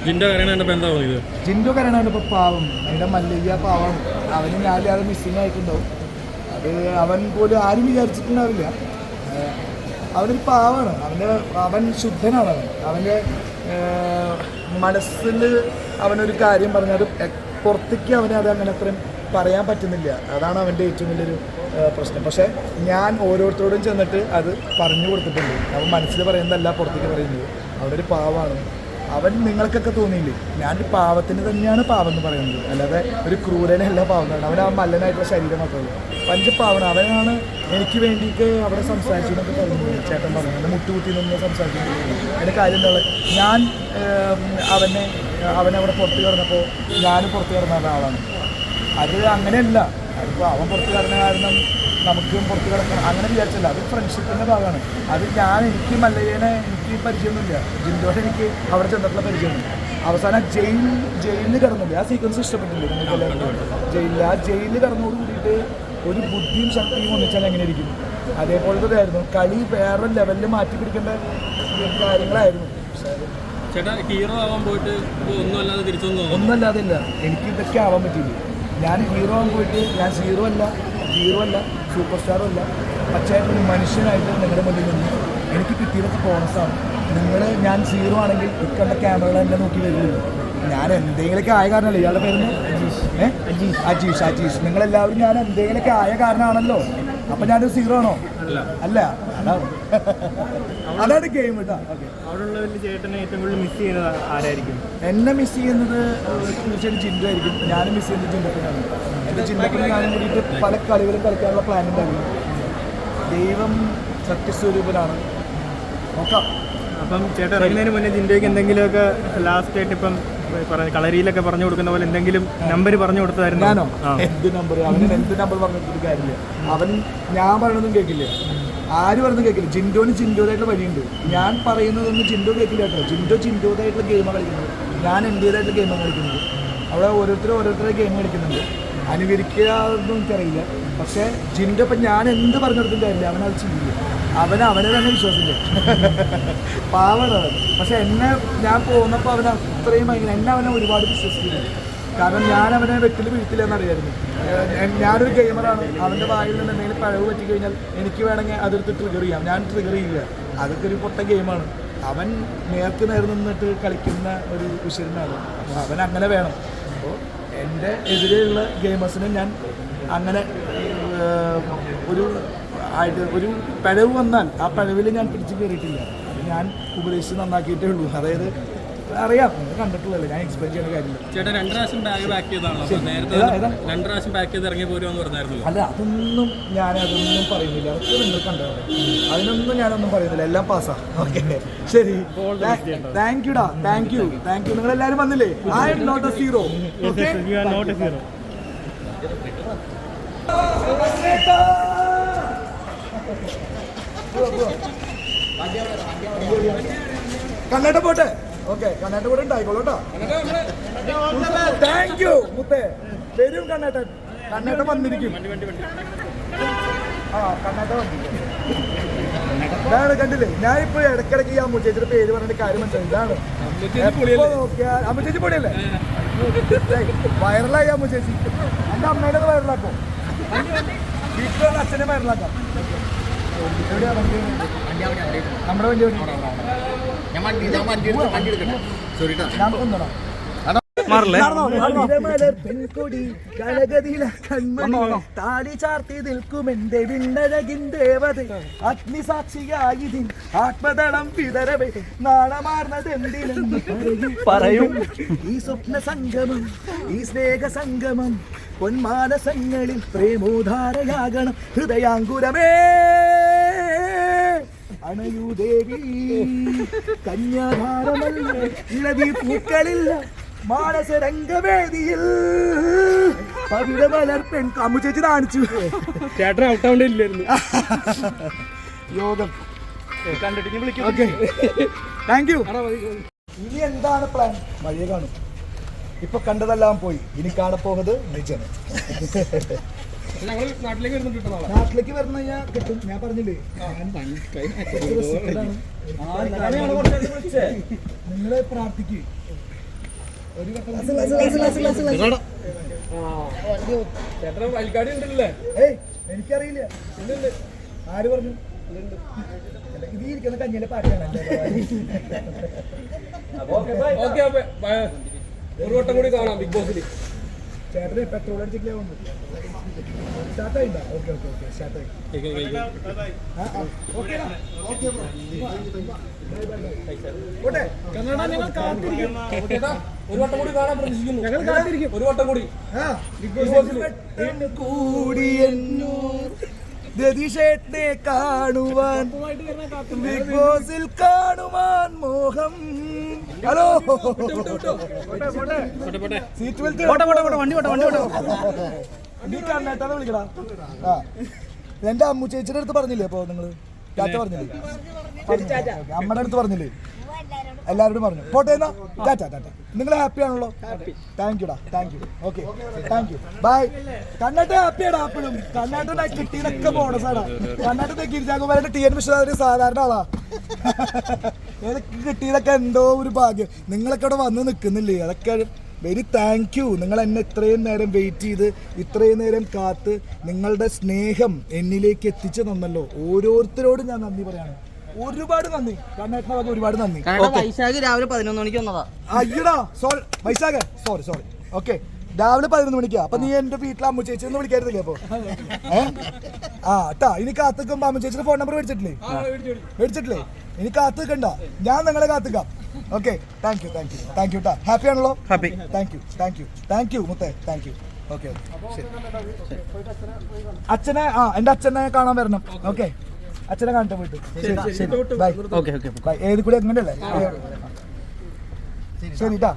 ജിൻഡോ കരയണപ്പോ എന്താ തോന്നിയത്? ജിൻഡോ കരയണപ്പോ പാവം. എന്റെ മല്ലിക പാവം. അവന് ഞാൻ അത് മിസ്സിങ് ആയിട്ടുണ്ടാവും. അത് അവൻ പോലും ആരും വിചാരിച്ചിട്ടുണ്ടാവില്ല. അവനൊരു പാവാണ്. അവന്റെ അവൻ ശുദ്ധനാണ് അവൻ. അവന്റെ മനസ്സിൽ അവനൊരു കാര്യം പറഞ്ഞാൽ പുറത്തേക്ക് അവനെ അത് അങ്ങനെ അത്രയും പറയാൻ പറ്റുന്നില്ല. അതാണ് അവന്റെ ഏറ്റവും വലിയൊരു പ്രശ്നം. പക്ഷേ ഞാൻ ഓരോരുത്തരോടും ചെന്നിട്ട് അത് പറഞ്ഞു കൊടുത്തിട്ടുണ്ട്. അവൻ മനസ്സിൽ പറയുന്നതല്ല പുറത്തേക്ക് പറയുന്നത്. അവനൊരു പാവമാണ് അവൻ നിങ്ങൾക്കൊക്കെ തോന്നിയില്ലേ? ഞാൻ പാവത്തിന് തന്നെയാണ് പാവം എന്ന് പറയുന്നത്. അല്ലാതെ ഒരു ക്രൂരനല്ല പാവം എന്ന് അവൻ ആ മല്ലനായിട്ടുള്ള ശരീരം മാത്രമേ ഉള്ളൂ. പഞ്ചപാവണം അവനാണ് എനിക്ക് വേണ്ടിയിട്ട് അവിടെ സംസാരിച്ചു എന്നൊക്കെ പറഞ്ഞു ചേട്ടൻ പറഞ്ഞു എന്നെ മുട്ടുകുത്തി നിന്ന് സംസാരിച്ചു അതിന്റെ കാര്യം എന്താ ഉള്ളത്? ഞാൻ അവനെ അവനെ അവിടെ പുറത്ത് കിടന്നപ്പോൾ ഞാനും പുറത്ത് കിടന്ന ഒരാളാണ്. അത് അങ്ങനെയല്ല. അതിപ്പോൾ അവൻ പുറത്ത് കിടന്ന കാരണം നമുക്കും പുറത്ത് കിടക്കണം. അങ്ങനെ വിചാരിച്ചല്ല. അത് ഫ്രണ്ട്ഷിപ്പിന്റെ ഭാഗമാണ്. അത് ഞാൻ എനിക്ക് മല്ലയ്യനെ എനിക്ക് പരിചയമൊന്നുമില്ല. ജിൻഡോനെ എനിക്ക് അവിടെ ചെന്നിട്ടുള്ള പരിചയമുണ്ട് അവസാനം ജയിൽ ജയിലിൽ കിടന്നില്ല ആ സീക്വൻസ് ഇഷ്ടപ്പെട്ടില്ല? നിങ്ങൾക്ക് എല്ലാവർക്കും? ജയിലിൽ ആ ജയിലിൽ കിടന്നോട് കൂടിയിട്ട് ഒരു ബുദ്ധിയും ശക്തിയും ഒന്നിച്ചാൽ എങ്ങനെ ഇരിക്കും? അതേപോലത്തെ ആയിരുന്നു കളി വേറെ ലെവലിൽ മാറ്റി പിടിക്കേണ്ട കാര്യങ്ങളായിരുന്നു. ചേട്ടാ ഹീറോ ആവാൻ പോയിട്ട് ഒന്നുമല്ലാതെ ഒന്നും അല്ലാതെ തിരിച്ചു വന്നു തോന്നുന്നു ഒന്നല്ലാതെ ഇല്ല. എനിക്ക് ഇതൊക്കെ ആവാൻ പറ്റില്ല ഞാൻ ഹീറോ പോയിട്ട് ഞാൻ സീറോ അല്ല ഹീറോ അല്ല സൂപ്പർ സ്റ്റാറും അല്ല. പക്ഷേ ഒരു മനുഷ്യനായിട്ട് നിങ്ങളുടെ മുന്നിൽ നിന്ന് എനിക്ക് കിട്ടിയതൊക്കെ ബോണസാണ് നിങ്ങൾ ഞാൻ സീറോ ആണെങ്കിൽ ഇക്കണ്ട ക്യാമറകൾ എന്നെ നോക്കി വരുന്നുള്ളൂ ഞാൻ എന്തെങ്കിലുമൊക്കെ ആയ കാരണമല്ലേ? ഇയാളുടെ പേരുന്ന് അജീഷ്. ഏഹ് അജീഷ്. അജീഷ് അജീഷ്. നിങ്ങളെല്ലാവരും ഞാൻ എന്തെങ്കിലുമൊക്കെ ആയ കാരണമാണല്ലോ. അപ്പം ഞാനൊരു സീറോ ആണോ? അല്ല അതാണ് അതാണ് ഗെയിം കേട്ടോ എന്നെ മിസ് ചെയ്യുന്നത് തീർച്ചയായിട്ടും ചിന്തയായിരിക്കും ആയിരിക്കും. ഞാനും മിസ് ചെയ്യുന്നത് ചിന്തപ്പിനാണ് എന്റെ ജിൻഡപ്പിന് ഞാനും കൂടിയിട്ട് പല കളികളും കളിക്കാനുള്ള പ്ലാൻ ഉണ്ടായിരുന്നു ദൈവം സത്യസ്വരൂപനാണ്. നോക്കാം. അപ്പം ചേട്ടൻ ഇറങ്ങുന്നതിന് മുന്നേ ചിന്തയ്ക്ക് എന്തെങ്കിലുമൊക്കെ ലാസ്റ്റ് ആയിട്ട് ഇപ്പം കളരിയിലൊക്കെ പറഞ്ഞു കൊടുക്കുന്ന പോലെ എന്തെങ്കിലും നമ്പർ പറഞ്ഞു കൊടുത്തായിരുന്നു ഞാനോ? എന്ത് നമ്പർ അവന് എന്ത് നമ്പർ പറഞ്ഞു കാര്യമില്ല. അവൻ ഞാൻ പറയണതും കേൾക്കില്ല ആര് പറയുന്നത് കേൾക്കില്ല ജിൻഡോന് ചിൻഡോതായിട്ടുള്ള വഴിയുണ്ട്. ഞാൻ പറയുന്നതൊന്നും ജിൻഡോ കേൾക്കില്ല കേട്ടോ. ജിൻഡോ ചിൻഡോതായിട്ടുള്ള ഗെയിമാണ് കളിക്കുന്നത്. ഞാൻ എന്റേതായിട്ടുള്ള ഗെയിമാണ് കളിക്കുന്നത്. അവിടെ ഓരോരുത്തരും ഓരോരുത്തരെ ഗെയിം കളിക്കുന്നുണ്ട്. അനുകരിക്കുക എന്നും എനിക്കറിയില്ല. പക്ഷേ ജിൻഡോ ഇപ്പം ഞാൻ എന്ത് പറഞ്ഞു കൊടുത്തിട്ടും കാര്യമില്ല. അവനത് ചെയ്യില്ല. അവന് അവനെ തന്നെ വിശ്വസിക്കും. പാവണവൻ പക്ഷെ എന്നെ ഞാൻ പോകുന്നപ്പോൾ അവൻ അത്രയും ഭയങ്കര എന്നെ അവനെ ഒരുപാട് വിശ്വസിക്കുന്നു. കാരണം ഞാൻ അവനെ വെട്ടിൽ വീഴ്ത്തില്ല എന്നറിയായിരുന്നു ഏഹ് ഞാനൊരു ഗെയിമറാണ് അവന്റെ വായിൽ നിന്ന് എന്തെങ്കിലും പഴവ് പറ്റി കഴിഞ്ഞാൽ എനിക്ക് വേണമെങ്കിൽ അതെടുത്ത് ട്രിഗർ ചെയ്യാം. ഞാൻ ട്രിഗർ ചെയ്യില്ല. അതൊക്കെ ഒരു പൊട്ട ഗെയിമാണ് അവൻ നേർക്ക് നേർ നിന്നിട്ട് കളിക്കുന്ന ഒരു ഉശിരനാണ്. അവൻ അങ്ങനെ വേണം. അപ്പോൾ എന്റെ എതിരെയുള്ള ഗെയിമേഴ്സിനെ ഞാൻ അങ്ങനെ ഒരു ആയിട്ട് ഒരു പിഴവ് വന്നാൽ ആ പിഴവിൽ ഞാൻ പിടിച്ച് കയറിയിട്ടില്ല അത് ഞാൻ ഉപദേശിച്ച് നന്നാക്കിയിട്ടേ ഉള്ളൂ. അതായത് അറിയാം കണ്ടിട്ടുള്ളതല്ലേ കണ്ടിട്ടുള്ളല്ലോ ഞാൻ എക്സ്പ്ലെയിൻ ചെയ്യുന്ന കാര്യമില്ല. ചേട്ടാ രണ്ട് പ്രാവശ്യം ബാഗ് പാക്ക് ചെയ്താണല്ലോ നേരത്തെ? രണ്ട് പ്രാവശ്യം പാക്ക് ചെയ്ത് ഇറങ്ങി പോരുമെന്ന് പറഞ്ഞായിരുന്നല്ലോ. അല്ല അതൊന്നും ഞാൻ അതൊന്നും പറയുന്നില്ല. അതൊക്കെ നിങ്ങൾ കണ്ടോ? അതിനൊന്നും ഞാനൊന്നും പറയുന്നില്ല. എല്ലാം പാസ്സാ ഓക്കെ ശരി. താങ്ക് യുടാ താങ്ക് യു താങ്ക് യു നിങ്ങൾ എല്ലാവരും വന്നില്ലേ? I'm not a zero okay you are not a zero കണ്ണേട്ട പോട്ടെ. ഓക്കെ കണ്ണേട്ട പോട്ടെ ഉണ്ടായിക്കോളൂ കേട്ടോ. താങ്ക് യു മുത്തേ. വരും കണ്ണേട്ടൻ. കണ്ണേട്ടൻ വന്നിരിക്കും. ആ കണ്ണേട്ട വന്നിരിക്കും. ഇതാണ് കണ്ടില്ലേ? ഞാൻ ഇപ്പൊ ഇടക്കിടക്ക് ഈ അമ്മച്ചേച്ചിയുടെ പേര് പറഞ്ഞിട്ട് കാര്യം മനസ്സിലായി. ഇതാണ്. നോക്കിയാൽ അമ്മുച്ചേച്ചി പൊടിയല്ലേ വൈറലായി അമ്മച്ചേച്ചി. എന്റെ അമ്മയുടെ വൈറലാക്കോ? വീട്ടിലുള്ള അച്ഛനെ നമ്മുടെ വണ്ടി? മാറില്ലേ? പെൺകൊടി കൺമണി താലി ചാർത്തി നിൽക്കും എന്റെ വിണ്ണഴകിൻ ദേവത. അഗ്നിസാക്ഷിയായതിൻ ആത്മതളം പിതരവേ. നാണമാർന്നത് എന്തിനെന്ന് പറയും. ഈ സ്വപ്ന സംഗമം ഈ സ്നേഹ സംഗമം പൊന്മാനസങ്ങളിൽ പ്രേമോധാരയാകണം ഹൃദയാങ്കുരമേ. അണയൂ ദേവി കന്യാധാരമല്ല? ഇളവി പൂക്കളില്ല മാനസരംഗവേദിയിൽ അപ്പൊ ആ വീഡിയോ എല്ലാവരും പെൺ അമ്മു ചേച്ചി കാണിച്ചു ചേട്ടൻ ഔട്ട് ആവേണ്ടിയില്ലായിരുന്നു യോഗം ഓക്കെ താങ്ക് യു ഇനി എന്താണ് പ്ലാൻ വഴിയെ കാണും. ഇപ്പൊ കണ്ടതെല്ലാം പോയി. ഇനി കാണപ്പോകുന്നത് നിജന്. നാട്ടിലേക്ക് വരുന്ന ഞാൻ കിട്ടും. ഞാൻ പറഞ്ഞില്ലേ? നിങ്ങളെ പ്രാർത്ഥിക്ക്. ഒരു എനിക്കറിയില്ല. ആര് പറഞ്ഞു? ഇത് ഇരിക്കുന്ന കഞ്ഞിയിലെ പാട്ടാണ് ഓക്കെ അപ്പൊ. ഒരു വട്ടം കൂടി കാണാം ബിഗ് ബോസിൽ ചേട്ടന് പെട്രോൾ അടിച്ചിട്ടില്ല വന്നു? സ്റ്റാർട്ടായില്ല ഓക്കെ ഓക്കെ ഓക്കെ സ്റ്റാർട്ടായി ഓട്ടെ കന്നഡ ഞങ്ങൾ കാത്തിരിക്കും. ഒരു വട്ടം കൂടി കാണാൻ പ്രതീക്ഷിക്കുന്നു. ഞങ്ങൾ കാത്തിരിക്കും. ഒരു വട്ടം കൂടി. ബിഗ് ബോസിൽ കൂടി രതീഷേട്ടനെ കാണുവാൻ. ബിഗ് ബോസിൽ കാണുവാൻ മോഹം ഹലോ. സീറ്റ് ബെൽറ്റ് വണ്ടി പോട്ടെ വണ്ടി പോട്ടെ. നീ കണ്ണേട്ടാന്ന് വിളിക്കടാ? ആ. എന്റെ അമ്മു ചേച്ചിയുടെ അടുത്ത് പറഞ്ഞില്ലേ അപ്പൊ നിങ്ങൾ? ചാച്ച പറഞ്ഞില്ലേ? പറഞ്ഞില്ലേ? അമ്മയുടെ അടുത്ത് പറഞ്ഞില്ലേ? എല്ലാവരോടും പറഞ്ഞു. പോട്ടെ എന്നാ. ടാറ്റ ടാറ്റ. നിങ്ങൾ ഹാപ്പി ആണല്ലോ. Thank യുടാ thank you okay thank you bye കണ്ണാട്ട ഹാപ്പിയാടാ അപ്പോഴും കണ്ണാട്ട കിട്ടിയതൊക്കെ ബോണസാടാ കണ്ണാട്ട ഗിരിജാകുമാരുടെ ടി എൻ വിശ്വനാഥ് സാധാരണ ആളാ. ഏതൊക്കെ കിട്ടിയതൊക്കെ എന്തോ ഒരു ഭാഗ്യം. നിങ്ങളൊക്കെ ഇവിടെ വന്ന് നിൽക്കുന്നില്ലേ അതൊക്കെ വെരി താങ്ക് യു നിങ്ങൾ എന്നെ ഇത്രയും നേരം വെയിറ്റ് ചെയ്ത് ഇത്രയും നേരം കാത്ത് നിങ്ങളുടെ സ്നേഹം എന്നിലേക്ക് എത്തിച്ചു തന്നല്ലോ. ഓരോരുത്തരോടും ഞാൻ നന്ദി പറയാണ്. ഒരുപാട് നന്ദി. കണ്ണേട്ടനെ വക ഒരുപാട് നന്ദി. വൈശാഖ് രാവിലെ പതിനൊന്ന് മണിക്ക് വന്നതാ. അയ്യടാ sorry Vaishakh sorry sorry okay രാവിലെ പതിനൊന്ന് മണിക്കാ. അപ്പൊ നീ എന്റെ വീട്ടിലെ അമ്മ ചേച്ചി ഒന്ന് വിളിക്കായിരുന്നില്ലേ അപ്പൊ? ആ ട്ടാ. ഇനി കാത്തുക്കുമ്പോ അമ്മ ചേച്ചിയുടെ ഫോൺ നമ്പർ മേടിച്ചിട്ടില്ലേ? മേടിച്ചിട്ടില്ലേ? ഇനി കാത്തുക്കണ്ട ഞാൻ നിങ്ങളെ കാത്തുക്കാം okay thank you thank you thank you ട്ടാ. ഹാപ്പി ആണല്ലോ? Happy thank you thank you thank you മുത്തേ. താങ്ക് യു ഓക്കെ അച്ഛനെ ആ എന്റെ അച്ഛനെ കാണാൻ വരണം. ഓക്കെ അച്ഛനെ കാണട്ടെ പോയിട്ട് ശരി ബൈ ഓക്കെ ഓക്കെ ബൈ ഏത് കൂടെ എങ്ങനെയല്ലേ? ശരി ട്ടാ